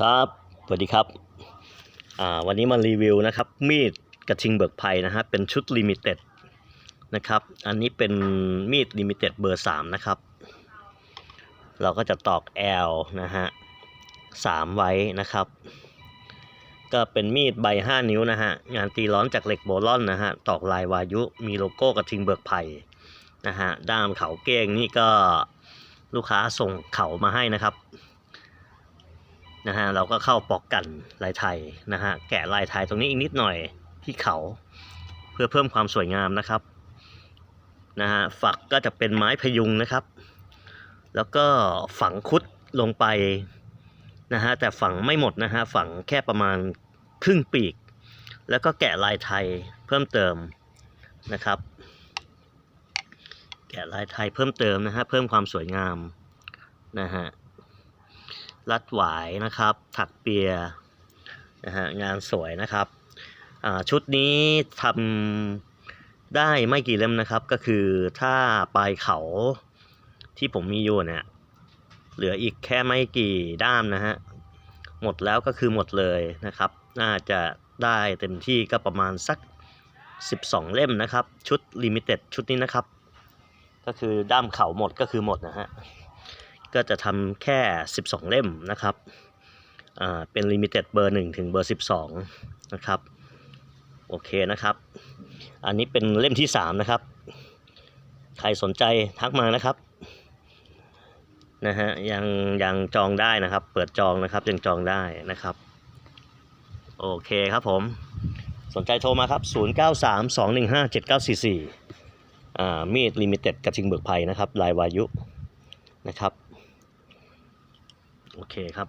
ครับ สวัสดีครับ วันนี้มารีวิวนะครับ มีดกระทิงเบิกไพรนะฮะ เป็นชุดลิมิเต็ดนะครับ อันนี้เป็นมีดลิมิเต็ดเบอร์สามนะครับ เราก็จะตอก L นะฮะสามไว้นะครับ ก็เป็นมีดใบ 5 นิ้วนะฮะ งานตีร้อนจากเหล็กโบลอนนะฮะ ตอกลายวายุ มีโลโก้กระทิงเบิกไผ่นะฮะ ด้ามเขาเก้งนี่ก็ลูกค้าส่งเขามาให้นะครับ นะฮะเราก็เข้าปอกกันลายไทยนะฮะแกะลายไทยตรงนี้อีกนิดหน่อยที่เขาเพื่อเพิ่มความสวยงามนะครับนะฮะฝักก็จะเป็นไม้พยุงนะครับ แล้วก็ฝังคุดลงไปนะฮะแต่ฝังไม่หมดนะฮะฝังแค่ประมาณครึ่งปีก แล้วก็แกะลายไทยเพิ่มเติมนะครับ แกะลายไทยเพิ่มเติมนะฮะเพิ่มความสวยงามนะฮะ รัดหวายนะครับ ถักเปียนะฮะงานสวยนะครับชุดนี้ทำได้ไม่กี่เล่มนะครับ ก็คือถ้าปลายเขาที่ผมมีอยู่เนี่ยเหลืออีกแค่ไม่กี่ด้ามนะฮะหมดแล้วก็คือหมดเลยนะครับ น่าจะได้เต็มที่ก็ประมาณสัก 12 เล่มนะครับ ชุดลิมิเต็ดชุดนี้นะครับ ก็คือด้ามเขาหมดก็คือหมดนะฮะ ก็จะทำแค่ 12 เล่มนะครับเป็นลิมิเต็ดเบอร์1ถึงเบอร์ 12 นะครับ โอเคนะครับ อันนี้เป็นเล่มที่ 3 นะครับ ใครสนใจทักมานะครับนะฮะยังยังจองได้นะครับ เปิดจองนะครับยังจองได้นะครับ โอเคครับผม สนใจโทรมาครับ 0932157944อ่ามีดลิมิเต็ดกระทิงเบิกไพรนะครับ ลายวายุนะครับ โอเคครับ